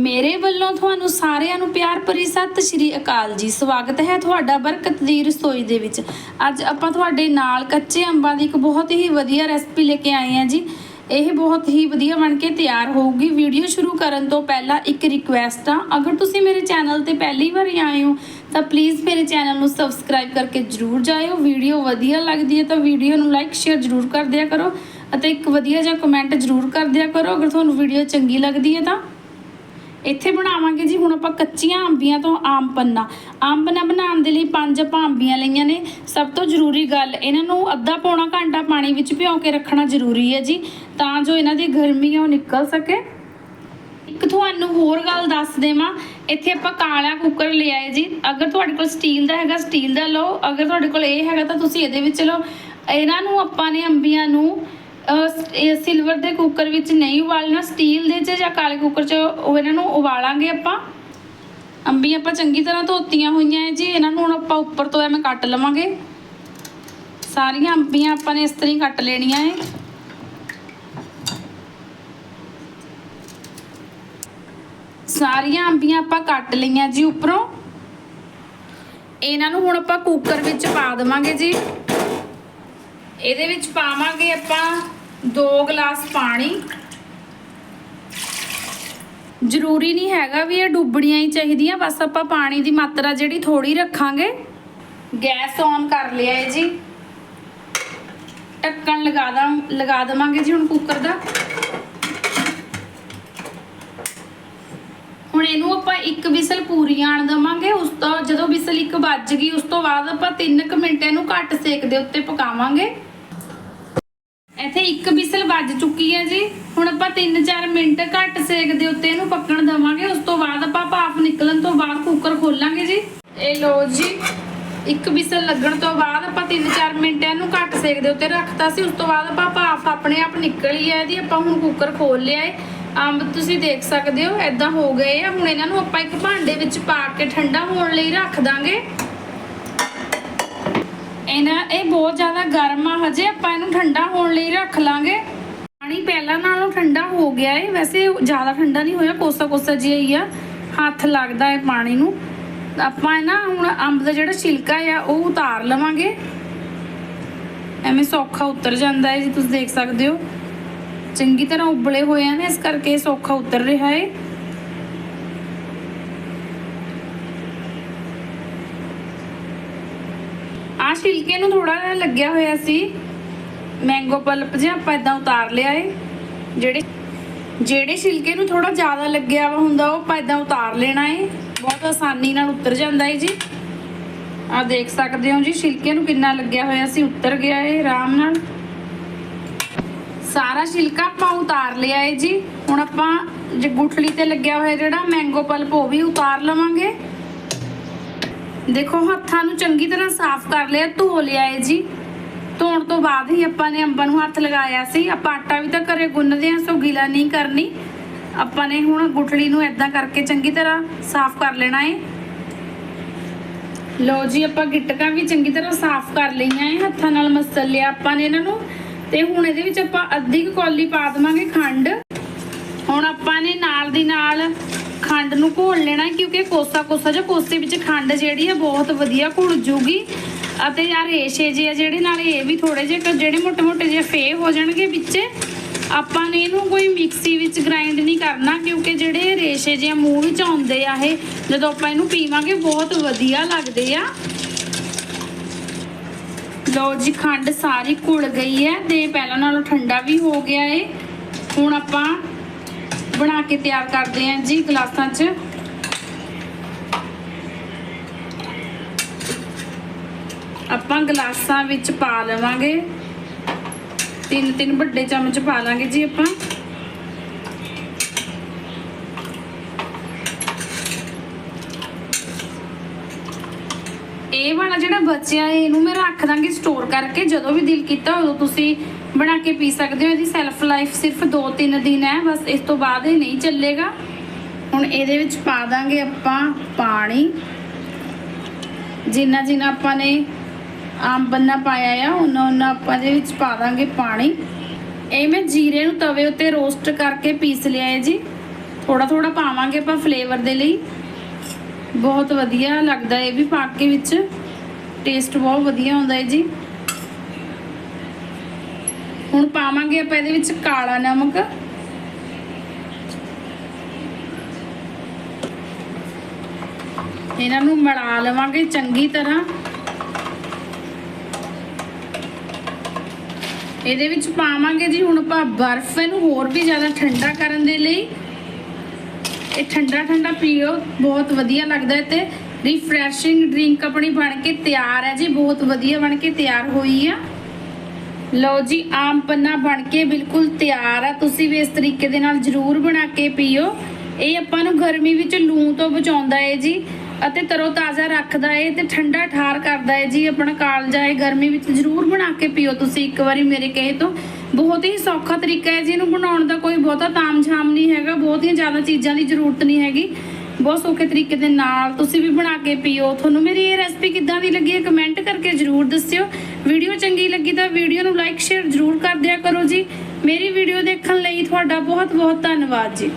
ਮੇਰੇ ਵੱਲੋਂ ਤੁਹਾਨੂੰ ਸਾਰਿਆਂ ਨੂੰ ਪਿਆਰ ਭਰੀ ਸਤਿ ਸ਼੍ਰੀ ਅਕਾਲ ਜੀ। ਸਵਾਗਤ ਹੈ ਤੁਹਾਡਾ ਬਰਕਤ ਦੀ ਰਸੋਈ ਦੇ ਵਿੱਚ। ਅੱਜ ਆਪਾਂ ਤੁਹਾਡੇ ਨਾਲ ਕੱਚੇ ਅੰਬਾਂ ਦੀ ਇੱਕ ਬਹੁਤ ਹੀ ਵਧੀਆ ਰੈਸਪੀ ਲੈ ਕੇ ਆਏ ਹਾਂ ਜੀ। ਇਹ ਬਹੁਤ ਹੀ ਵਧੀਆ ਬਣ ਕੇ ਤਿਆਰ ਹੋਊਗੀ। ਵੀਡੀਓ ਸ਼ੁਰੂ ਕਰਨ ਤੋਂ ਪਹਿਲਾਂ ਇੱਕ ਰਿਕੁਐਸਟ ਆ। ਅਗਰ ਤੁਸੀਂ ਮੇਰੇ ਚੈਨਲ ਤੇ ਪਹਿਲੀ ਵਾਰ ਆਏ ਹੋ, ਤਾਂ ਪਲੀਜ਼ ਮੇਰੇ ਚੈਨਲ ਨੂੰ ਸਬਸਕ੍ਰਾਈਬ ਕਰਕੇ ਜਰੂਰ ਜਾਇਓ। ਵੀਡੀਓ ਵਧੀਆ ਲੱਗਦੀ ਹੈ ਤਾਂ ਵੀਡੀਓ ਨੂੰ ਲਾਈਕ ਸ਼ੇਅਰ ਜਰੂਰ ਕਰ ਦਿਆ ਕਰੋ ਅਤੇ ਇੱਕ ਵਧੀਆ ਜਿਹਾ ਕਮੈਂਟ ਜਰੂਰ ਕਰ ਦਿਆ ਕਰੋ। ਅਗਰ ਤੁਹਾਨੂੰ ਵੀਡੀਓ ਚੰਗੀ ਲੱਗਦੀ ਹੈ ਤਾਂ ਇੱਥੇ ਬਣਾਵਾਂਗੇ ਜੀ, ਹੁਣ ਆਪਾਂ ਕੱਚੀਆਂ ਅੰਬੀਆਂ ਤੋਂ ਆਮ ਪੰਨਾ। ਆਮ ਪੰਨਾ ਬਣਾਉਣ ਦੇ ਲਈ ਪੰਜ ਆਪਾਂ ਅੰਬੀਆਂ ਲਈਆਂ ਨੇ। ਸਭ ਤੋਂ ਜ਼ਰੂਰੀ ਗੱਲ, ਇਹਨਾਂ ਨੂੰ ਅੱਧਾ ਪੌਣਾ ਘੰਟਾ ਪਾਣੀ ਵਿੱਚ ਭਿਓ ਕੇ ਰੱਖਣਾ ਜ਼ਰੂਰੀ ਹੈ ਜੀ, ਤਾਂ ਜੋ ਇਹਨਾਂ ਦੀ ਗਰਮੀ ਉਹ ਨਿਕਲ ਸਕੇ। ਇੱਕ ਤੁਹਾਨੂੰ ਹੋਰ ਗੱਲ ਦੱਸ ਦੇਵਾਂ, ਇੱਥੇ ਆਪਾਂ ਕਾਲਾ ਕੁੱਕਰ ਲਿਆ ਹੈ ਜੀ। ਅਗਰ ਤੁਹਾਡੇ ਕੋਲ ਸਟੀਲ ਦਾ ਹੈਗਾ, ਸਟੀਲ ਦਾ ਲਓ। ਅਗਰ ਤੁਹਾਡੇ ਕੋਲ ਇਹ ਹੈਗਾ, ਤਾਂ ਤੁਸੀਂ ਇਹਦੇ ਵਿੱਚ ਲਓ। ਇਹਨਾਂ ਨੂੰ ਆਪਾਂ ਨੇ ਅੰਬੀਆਂ ਨੂੰ ਸਿਲਵਰ ਦੇ ਕੁੱਕਰ ਵਿੱਚ ਨਹੀਂ ਉਬਾਲਣਾ ਸਟੀਲ ਦੇ 'ਚ ਜਾਂ ਕਾਲੇ ਕੁੱਕਰ 'ਚ ਉਹ ਇਹਨਾਂ ਨੂੰ ਉਬਾਲਾਂਗੇ ਆਪਾਂ। ਅੰਬੀਆਂ ਆਪਾਂ ਚੰਗੀ ਤਰ੍ਹਾਂ ਧੋਤੀਆਂ ਹੋਈਆਂ ਹੈ ਜੀ, ਇਹਨਾਂ ਨੂੰ ਹੁਣ ਆਪਾਂ ਉੱਪਰ ਤੋਂ ਐਵੇਂ ਕੱਟ ਲਵਾਂਗੇ। ਸਾਰੀਆਂ ਅੰਬੀਆਂ ਆਪਾਂ ਨੇ ਇਸ ਤਰ੍ਹਾਂ ਹੀ ਕੱਟ ਲੈਣੀਆਂ ਹੈ। ਸਾਰੀਆਂ ਅੰਬੀਆਂ ਆਪਾਂ ਕੱਟ ਲਈਆਂ ਜੀ ਉੱਪਰੋਂ। ਇਹਨਾਂ ਨੂੰ ਹੁਣ ਆਪਾਂ ਕੁੱਕਰ ਵਿੱਚ ਪਾ ਦੇਵਾਂਗੇ ਜੀ। ਇਹਦੇ ਵਿੱਚ ਪਾਵਾਂਗੇ ਆਪਾਂ 2 ਗਲਾਸ ਪਾਣੀ। ਜ਼ਰੂਰੀ ਨਹੀਂ ਹੈਗਾ ਵੀ ਇਹ ਡੁੱਬਣੀਆਂ ਹੀ ਚਾਹੀਦੀਆਂ, ਬਸ ਆਪਾਂ ਪਾਣੀ ਦੀ ਮਾਤਰਾ ਜਿਹੜੀ ਥੋੜੀ ਰੱਖਾਂਗੇ। ਗੈਸ ਔਨ ਕਰ ਲਿਆ ਹੈ ਜੀ। ਢੱਕਣ ਲਗਾ ਦਾਂ, ਲਗਾ ਦੇਵਾਂਗੇ ਜੀ ਹੁਣ ਕੁੱਕਰ ਦਾ। ਹੁਣ ਇਹਨੂੰ ਆਪਾਂ ਇੱਕ ਵਿਸਲ ਪੂਰੀ ਆਣ ਦਵਾਂਗੇ, ਉਸ ਤੋਂ ਜਦੋਂ ਵਿਸਲ ਇੱਕ ਵੱਜ ਗਈ, ਉਸ ਤੋਂ ਬਾਅਦ ਆਪਾਂ 3 ਮਿੰਟ ਇਹਨੂੰ ਘੱਟ ਸੇਕ ਦੇ ਉੱਤੇ ਪਕਾਵਾਂਗੇ। ਇੱਕ ਵਿਸਲ ਵੱਜ ਚੁੱਕੀ ਹੈ ਜੀ। ਹੁਣ ਆਪਾਂ 3-4 ਮਿੰਟ ਘੱਟ ਸੇਕ ਦੇ ਉੱਤੇ ਇਹਨੂੰ ਪੱਕਣ ਦਵਾਂਗੇ। ਉਸ ਤੋਂ ਬਾਅਦ ਆਪਾਂ ਭਾਫ ਨਿਕਲਣ ਤੋਂ ਬਾਅਦ ਕੁੱਕਰ ਖੋਲਾਂਗੇ ਜੀ। ਇਹ ਲੋ ਜੀ, ਇੱਕ ਵਿਸਲ ਲੱਗਣ ਤੋਂ ਬਾਅਦ ਆਪਾਂ 3-4 ਮਿੰਟ ਇਹਨੂੰ ਘੱਟ ਸੇਕ ਦੇ ਉੱਤੇ ਰੱਖਤਾ ਸੀ। ਉਸ ਤੋਂ ਬਾਅਦ ਆਪਾਂ ਭਾਫ ਆਪਣੇ ਆਪ ਨਿਕਲੀ ਹੈ ਇਹਦੀ ਆਪਾਂ ਹੁਣ ਕੁੱਕਰ ਖੋਲ ਲਿਆ ਹੈ ਅੰਬ ਤੁਸੀਂ ਦੇਖ ਸਕਦੇ ਹੋ ਐਦਾਂ ਹੋ ਗਏ ਆ। ਹੁਣ ਇਹਨਾਂ ਨੂੰ ਆਪਾਂ ਇੱਕ ਭਾਂਡੇ ਵਿੱਚ ਪਾ ਕੇ ਠੰਡਾ ਹੋਣ ਲਈ ਰੱਖ ਦਾਂਗੇ। ਇਹਨਾਂ, ਇਹ ਬਹੁਤ ਜ਼ਿਆਦਾ ਗਰਮ ਆ, ਹਜੇ ਆਪਾਂ ਇਹਨੂੰ ਠੰਡਾ ਹੋਣ ਲਈ ਰੱਖ ਲਾਂਗੇ। ਪਾਣੀ ਪਹਿਲਾਂ ਨਾਲੋਂ ਠੰਡਾ ਹੋ ਗਿਆ ਏ, ਵੈਸੇ ਜ਼ਿਆਦਾ ਠੰਡਾ ਨਹੀਂ ਹੋਇਆ, ਕੋਸਾ ਕੋਸਾ ਜਿਹਾ ਹੀ ਆ, ਹੱਥ ਲੱਗਦਾ ਹੈ ਪਾਣੀ ਨੂੰ। ਆਪਾਂ ਇਹ ਨਾ ਹੁਣ ਅੰਬ ਦਾ ਜਿਹੜਾ ਛਿਲਕਾ ਆ, ਉਹ ਉਤਾਰ ਲਵਾਂਗੇ। ਐਵੇਂ ਸੌਖਾ ਉਤਰ ਜਾਂਦਾ ਹੈ ਜੀ ਤੁਸੀਂ ਦੇਖ ਸਕਦੇ ਹੋ। ਚੰਗੀ ਤਰ੍ਹਾਂ ਉਬਲੇ ਹੋਏ ਆ ਨੇ, ਇਸ ਕਰਕੇ ਸੌਖਾ ਉਤਰ ਰਿਹਾ ਏ। ਆ ਛਿਲਕੇ ਨੂੰ ਥੋੜਾ ਜਿਹਾ ਲੱਗਿਆ ਹੋਇਆ ਸੀ। ਮੈਂਗੋ ਪਲਪ ਜਿਹਾ ਆਪਾਂ ਇਦਾਂ ਉਤਾਰ ਲਿਆ ਏ। ਜਿਹੜੇ ਜਿਹੜੇ ਛਿਲਕੇ ਨੂੰ ਥੋੜਾ ਜ਼ਿਆਦਾ ਲੱਗਿਆ ਵਾ ਹੁੰਦਾ, ਉਹ ਆਪਾਂ ਇਦਾਂ ਉਤਾਰ ਲੈਣਾ ਏ। ਬਹੁਤ ਆਸਾਨੀ ਨਾਲ ਉਤਰ ਜਾਂਦਾ ਏ ਜੀ। ਆ ਦੇਖ ਸਕਦੇ ਹੋ ਜੀ ਛਿਲਕੇ ਨੂੰ ਕਿੰਨਾ ਲੱਗਿਆ ਹੋਇਆ ਸੀ, ਉਤਰ ਗਿਆ ਏ ਆਰਾਮ ਨਾਲ। ਸਾਰਾ ਛਿਲਕਾ ਆਪਾਂ ਉਤਾਰ ਲਿਆ ਏ ਜੀ। ਹੁਣ ਆਪਾਂ ਜੇ ਗੁਠਲੀ ਤੇ ਲੱਗਿਆ ਹੋਇਆ ਜਿਹੜਾ ਮੈਂਗੋ ਪਲਪ ਉਹ ਵੀ ਉਤਾਰ ਲਵਾਂਗੇ। ਦੇਖੋ, ਹੱਥਾਂ ਨੂੰ ਚੰਗੀ ਤਰ੍ਹਾਂ ਸਾਫ਼ ਕਰ ਲਿਆ, ਧੋ ਲਿਆ ਏ ਜੀ। ਧੋਣ ਤੋਂ ਬਾਅਦ ਹੀ ਆਪਾਂ ਨੇ ਅੰਬਾਂ ਨੂੰ ਹੱਥ ਲਗਾਇਆ ਸੀ। ਆਪਾਂ ਆਟਾ ਵੀ ਤਾਂ ਘਰੇ ਗੁੰਨਦੇ ਆਂ ਸੋ ਗੀਲਾ ਨਹੀਂ ਕਰਨੀ। ਆਪਾਂ ਨੇ ਹੁਣ ਗੁਠਲੀ ਨੂੰ ਐਦਾਂ ਕਰਕੇ ਚੰਗੀ ਤਰ੍ਹਾਂ ਸਾਫ਼ ਕਰ ਲੈਣਾ ਏ। ਲੋ ਜੀ, ਆਪਾਂ ਗਿਟਕਾਂ ਵੀ ਚੰਗੀ ਤਰ੍ਹਾਂ ਸਾਫ਼ ਕਰ ਲਈਆਂ ਏ। ਹੱਥਾਂ ਨਾਲ ਮਸਲ ਲਿਆ ਆਪਾਂ ਨੇ ਇਹਨਾਂ ਨੂੰ। ਤੇ ਹੁਣ ਇਹਦੇ ਵਿੱਚ ਆਪਾਂ ਅੱਧੀ ਕੁ ਕੌਲੀ ਪਾ ਦੇਵਾਂਗੇ ਖੰਡ। ਹੁਣ ਆਪਾਂ ਨੇ ਨਾਲ ਦੀ ਨਾਲ ਖੰਡ ਨੂੰ ਘੋਲ ਲੈਣਾ ਕਿਉਂਕਿ ਕੋਸਾ ਕੋਸਾ ਜਿਹਾ ਕੋਸੇ ਵਿੱਚ ਖੰਡ ਜਿਹੜੀ ਹੈ ਬਹੁਤ ਵਧੀਆ ਘੁਲ ਜੂਗੀ। ਅਤੇ ਆ ਰੇਸ਼ੇ ਜੇ ਜਿਹੜੇ ਨਾਲ ਇਹ ਵੀ ਥੋੜੇ ਜਿਹੇ ਜਿਹੜੇ ਮੋਟੇ-ਮੋਟੇ ਜਿਹੇ ਫੇ ਹੋ ਜਾਣਗੇ ਵਿੱਚ। ਆਪਾਂ ਨੇ ਇਹਨੂੰ ਕੋਈ ਮਿਕਸੀ ਵਿੱਚ ਗ੍ਰਾਈਂਡ ਨਹੀਂ ਕਰਨਾ, ਕਿਉਂਕਿ ਜਿਹੜੇ ਰੇਸ਼ੇ ਜਿਹੇ ਮੂੰਹ ਵਿੱਚ ਆਉਂਦੇ ਆ ਇਹ, ਜਦੋਂ ਆਪਾਂ ਇਹਨੂੰ ਪੀਵਾਂਗੇ ਬਹੁਤ ਵਧੀਆ ਲੱਗਦੇ ਆ। ਲੋ ਜੀ, ਖੰਡ ਸਾਰੀ ਘੁਲ ਗਈ ਹੈ, ਤੇ ਪਹਿਲਾਂ ਨਾਲੋਂ ਠੰਡਾ ਵੀ ਹੋ ਗਿਆ ਏ। ਹੁਣ ਆਪਾਂ ਬਣਾ ਕੇ ਤਿਆਰ ਕਰਦੇ ਆਂ ਜੀ ਗਲਾਸਾਂ 'ਚ। ਆਪਾਂ ਗਲਾਸਾਂ ਵਿੱਚ ਪਾ ਲਵਾਂਗੇ। ਤਿੰਨ ਤਿੰਨ ਵੱਡੇ ਚਮਚ ਪਾ ਲਾਂਗੇ ਜੀ ਆਪਾਂ। ਇਹ ਵਾਲਾ ਜਿਹੜਾ ਬਚਿਆ, ਇਹਨੂੰ ਮੈਂ ਰੱਖ ਦਾਂਗੀ ਸਟੋਰ ਕਰਕੇ। ਜਦੋਂ ਵੀ ਦਿਲ ਕੀਤਾ ਉਦੋਂ ਤੁਸੀਂ ਬਣਾ ਕੇ ਪੀ ਸਕਦੇ ਹੋ। ਇਹਦੀ ਸੈਲਫ ਲਾਈਫ ਸਿਰਫ 2-3 ਦਿਨ ਹੈ। ਬਸ ਇਸ ਤੋਂ ਬਾਅਦ ਇਹ ਨਹੀਂ ਚੱਲੇਗਾ। ਹੁਣ ਇਹਦੇ ਵਿੱਚ ਪਾ ਦਾਂਗੇ ਆਪਾਂ ਪਾਣੀ। ਜਿੰਨਾ ਜਿੰਨਾ ਆਪਾਂ ਨੇ ਆਮ ਬੰਨਾ ਪਾਇਆ ਆ ਉਹਨਾਂ ਉਹਨਾਂ ਆਪਾਂ ਦੇ ਵਿੱਚ ਪਾ ਦਾਂਗੇ ਪਾਣੀ। ਇਹ ਮੈਂ ਜੀਰੇ ਨੂੰ ਤਵੇ ਉੱਤੇ ਰੋਸਟ ਕਰਕੇ ਪੀਸ ਲਿਆ ਹੈ ਜੀ। ਥੋੜਾ ਥੋੜਾ ਪਾਵਾਂਗੇ ਆਪਾਂ ਫਲੇਵਰ ਦੇ ਲਈ। ਬਹੁਤ ਵਧੀਆ ਲੱਗਦਾ ਇਹ ਵੀ ਪਾ ਕੇ ਵਿੱਚ। ਟੇਸਟ ਬਹੁਤ ਵਧੀਆ ਆਉਂਦਾ ਹੈ ਜੀ। ਹੁਣ ਪਾਵਾਂਗੇ ਆਪਾਂ ਇਹਦੇ ਵਿੱਚ ਕਾਲਾ ਨਮਕ। ਇਹਨਾਂ ਨੂੰ ਮਿਲਾ ਲਵਾਂਗੇ ਚੰਗੀ ਤਰ੍ਹਾਂ। ਇਹਦੇ ਵਿੱਚ ਪਾਵਾਂਗੇ ਜੀ, ਹੁਣ ਆਪਾਂ ਬਰਫ਼ ਇਹਨੂੰ ਹੋਰ ਵੀ ਜ਼ਿਆਦਾ ਠੰਡਾ ਕਰਨ ਦੇ ਲਈ। ਇਹ ਠੰਡਾ ਠੰਡਾ ਪੀਓ, ਬਹੁਤ ਵਧੀਆ ਲੱਗਦਾ ਹੈ ਤੇ ਰਿਫਰੈਸ਼ਿੰਗ ਡਰਿੰਕ ਆਪਣੀ ਬਣ ਕੇ ਤਿਆਰ ਹੈ ਜੀ, ਬਹੁਤ ਵਧੀਆ ਬਣ ਕੇ ਤਿਆਰ ਹੋਈ ਆ। ਲਓ ਜੀ, ਆਮ ਪੰਨਾ ਬਣ ਕੇ ਬਿਲਕੁਲ ਤਿਆਰ ਆ। ਤੁਸੀਂ ਵੀ ਇਸ ਤਰੀਕੇ ਦੇ ਨਾਲ ਜ਼ਰੂਰ ਬਣਾ ਕੇ ਪੀਓ। ਇਹ ਆਪਾਂ ਨੂੰ ਗਰਮੀ ਵਿੱਚ ਲੂ ਤੋਂ ਬਚਾਉਂਦਾ ਹੈ ਜੀ ਅਤੇ ਤਰੋ ਤਾਜ਼ਾ ਰੱਖਦਾ ਹੈ ਤੇ ਠੰਡਾ ਠਾਰ ਕਰਦਾ ਹੈ ਜੀ। ਆਪਣਾ ਕਾਲਜਾ ਹੈ ਗਰਮੀ ਵਿੱਚ ਜ਼ਰੂਰ ਬਣਾ ਕੇ ਪੀਓ ਤੁਸੀਂ ਇੱਕ ਵਾਰੀ ਮੇਰੇ ਕਹੇ ਤੋਂ। ਬਹੁਤ ਹੀ ਸੌਖਾ ਤਰੀਕਾ ਹੈ ਜੀ। ਇਹਨੂੰ ਬਣਾਉਣ ਦਾ ਕੋਈ ਬਹੁਤਾ ਤਾਮਝਾਮ ਨਹੀਂ ਹੈਗਾ। ਬਹੁਤ ਹੀ ਜ਼ਿਆਦਾ ਚੀਜ਼ਾਂ ਦੀ ਜ਼ਰੂਰਤ ਨਹੀਂ ਹੈਗੀ। ਬਹੁਤ ਸੌਖੇ ਤਰੀਕੇ ਦੇ ਨਾਲ ਤੁਸੀਂ ਵੀ ਬਣਾ ਕੇ ਪੀਓ। ਤੁਹਾਨੂੰ ਮੇਰੀ ਇਹ ਰੈਸਪੀ ਕਿੱਦਾਂ ਦੀ ਲੱਗੀ ਹੈ ਕਮੈਂਟ ਕਰਕੇ ਜ਼ਰੂਰ ਦੱਸਿਓ। ਵੀਡੀਓ ਚੰਗੀ ਲੱਗੀ ਤਾਂ ਵੀਡੀਓ ਨੂੰ ਲਾਈਕ ਸ਼ੇਅਰ ਜ਼ਰੂਰ ਕਰ ਦਿਆ ਕਰੋ ਜੀ। ਮੇਰੀ ਵੀਡੀਓ ਦੇਖਣ ਲਈ ਤੁਹਾਡਾ ਬਹੁਤ ਬਹੁਤ ਧੰਨਵਾਦ ਜੀ।